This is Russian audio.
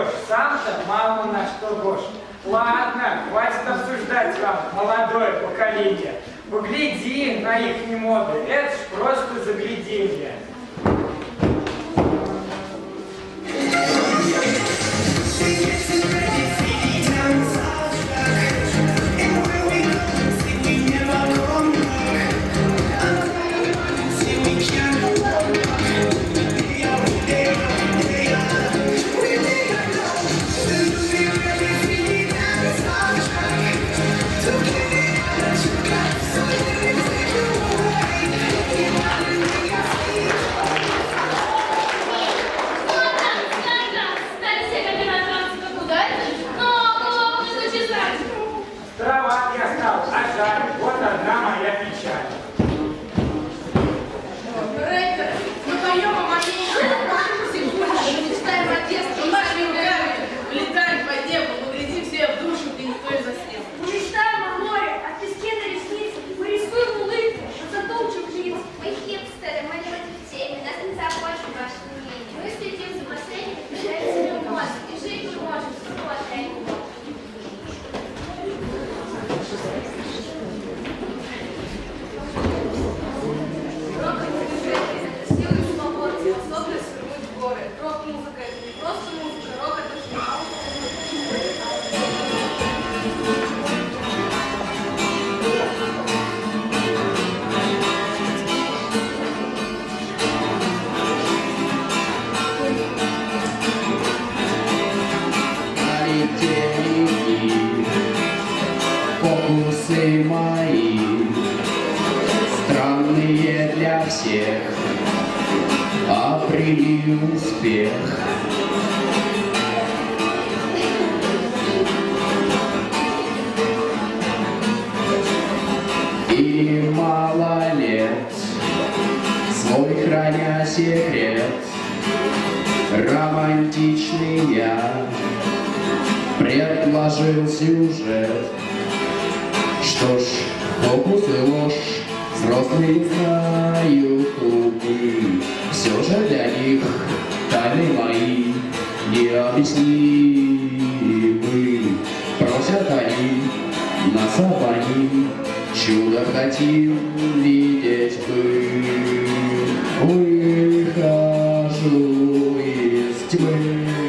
молодежь, сам-то мало на что гож. Ладно, хватит обсуждать вам молодое поколение. Погляди на их моды, это ж просто загляденье. Фокусы мои, странные для всех, обрели успех. И мало лет, свой храня секрет, романтичный я предложил сюжет. Что ж, фокус и ложь, взрослые знают умы. Все же для них тайны мои необъяснимы. Просят они нас обони, чудо хотим видеть бы. Выхожу из тьмы.